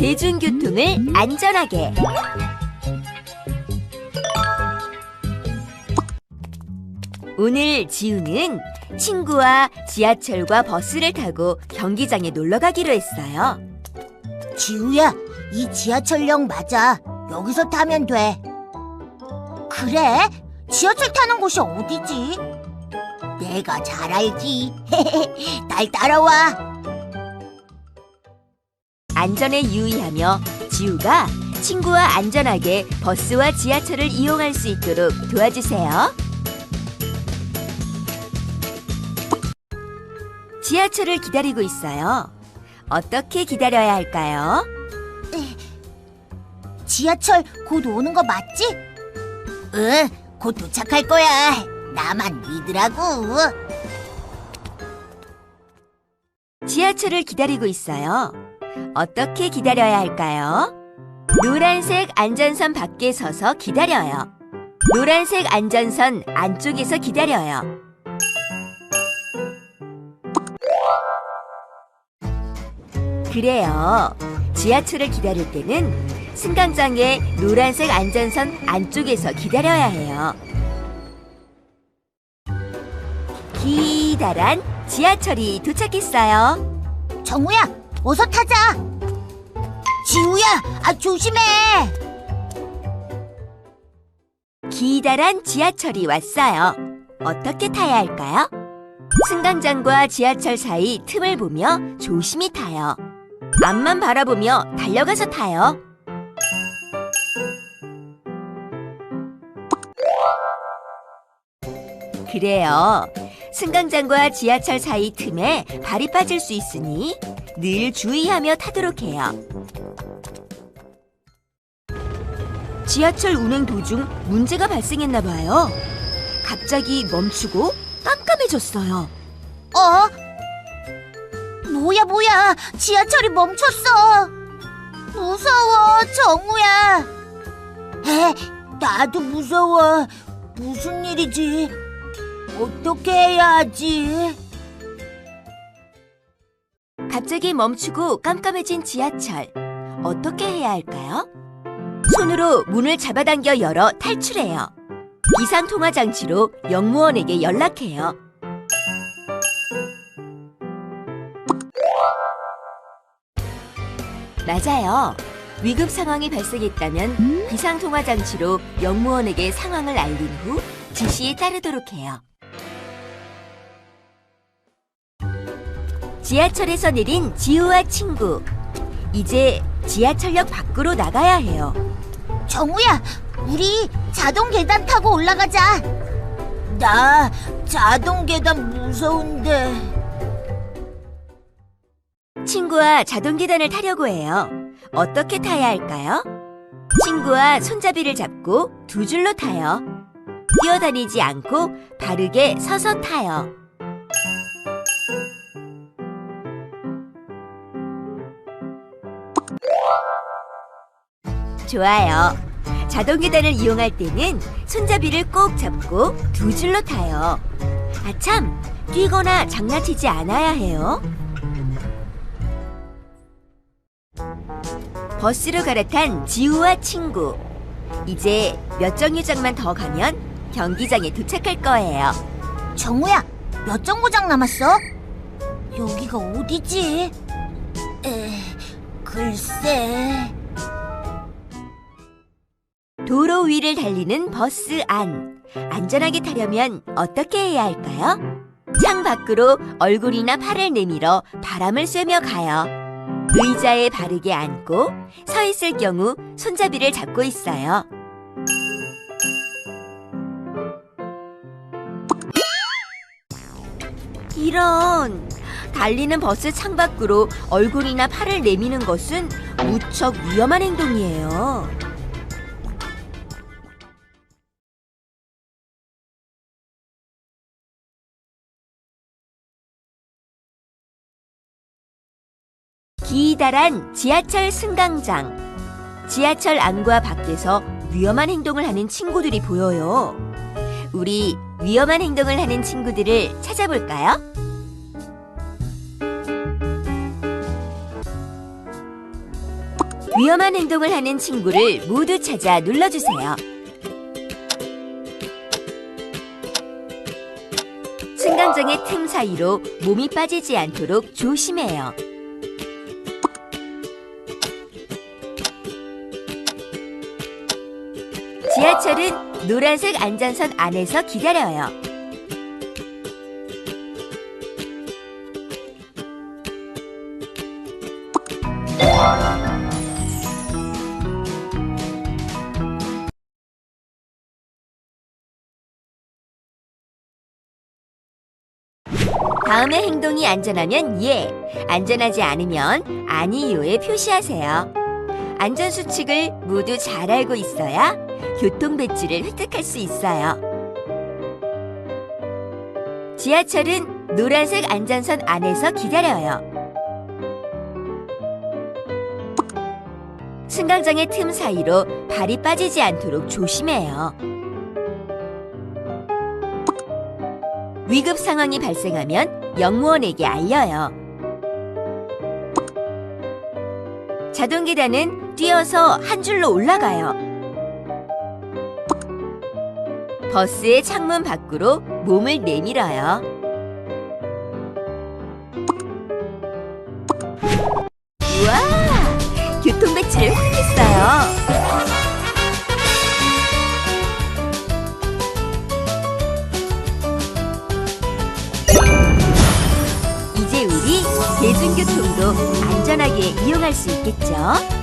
대중교통을 안전하게 오늘 지우는 친구와 지하철과 버스를 타고 경기장에 놀러 가기로 했어요. 지우야, 이 지하철역 맞아. 여기서 타면 돼. 그래? 지하철 타는 곳이 어디지? 내가 잘 알지. 날 따라와. 안전에 유의하며 지우가 친구와 안전하게 버스와 지하철을 이용할 수 있도록 도와주세요. 지하철을 기다리고 있어요. 어떻게 기다려야 할까요? 지하철 곧 오는 거 맞지? 응, 곧 도착할 거야. 나만 믿으라고. 지하철을 기다리고 있어요. 어떻게 기다려야 할까요? 노란색 안전선 밖에 서서 기다려요. 노란색 안전선 안쪽에서 기다려요. 그래요. 지하철을 기다릴 때는 승강장의 노란색 안전선 안쪽에서 기다려야 해요. 기다란 지하철이 도착했어요. 정우야, 어서 타자. 지우야, 아 조심해. 기다란 지하철이 왔어요. 어떻게 타야 할까요? 승강장과 지하철 사이 틈을 보며 조심히 타요. 앞만 바라보며 달려가서 타요. 그래요. 승강장과 지하철 사이 틈에 발이 빠질 수 있으니 늘 주의하며 타도록 해요. 지하철 운행 도중 문제가 발생했나 봐요. 갑자기 멈추고 깜깜해졌어요. 어? 뭐야 뭐야 지하철이 멈췄어 무서워 정우야 에 나도 무서워 무슨 일이지 어떻게 해야 하지 갑자기 멈추고 깜깜해진 지하철. 어떻게 해야 할까요? 손으로 문을 잡아당겨 열어 탈출해요. 비상 통화 장치로 영무원에게 연락해요. 맞아요. 위급 상황이 발생했다면 비상 통화 장치로 영무원에게 상황을 알린 후 지시에 따르도록 해요. 지하철에서 내린 지우와 친구. 이제 지하철역 밖으로 나가야 해요. 정우야 우리 자동 계단 타고 올라가자 나 자동 계단 무서운데 친구와 자동 계단을 타려고 해요. 어떻게 타야 할까요? 친구와 손잡이를 잡고 두 줄로 타요. 뛰어다니지 않고 바르게 서서 타요. 좋아요. 자동 계단을 이용할 때는 손잡이를 꼭 잡고 두 줄로 타요. 아참, 뛰거나 장난치지 않아야 해요. 버스로 갈아탄 지우와 친구. 이제 몇 정류장만 더 가면 경기장에 도착할 거예요. 정우야 몇 정거장 남았어? 여기가 어디지? 에 글쎄 도로 위를 달리는 버스 안. 안전하게 타려면 어떻게 해야 할까요? 창 밖으로 얼굴이나 팔을 내밀어 바람을 쐬며 가요. 의자에 바르게 앉고 서 있을 경우 손잡이를 잡고 있어요. 이런 달리는 버스 창 밖으로 얼굴이나 팔을 내미는 것은 무척 위험한 행동이에요. 기다란 지하철 승강장. 지하철 안과 밖에서 위험한 행동을 하는 친구들이 보여요. 우리 위험한 행동을 하는 친구들을 찾아볼까요? 위험한 행동을 하는 친구를 모두 찾아 눌러주세요. 승강장의 틈 사이로 몸이 빠지지 않도록 조심해요. 지하철은 노란색 안전선 안에서 기다려요. 다음의 행동이 안전하면 예, 안전하지 않으면 아니요에 표시하세요. 안전 수칙을 모두 잘 알고 있어야 교통 배지를 획득할 수 있어요. 지하철은 노란색 안전선 안에서 기다려요. 승강장의 틈 사이로 발이 빠지지 않도록 조심해요. 위급 상황이 발생하면 영무원에게 알려요. 자동 계단은 뛰어서 한 줄로 올라가요. 버스의 창문 밖으로 몸을 내밀어요. 우와! 교통 배치를 확 했어요. 이제 우리 대중교통도 안전하게 이용할 수 있겠죠?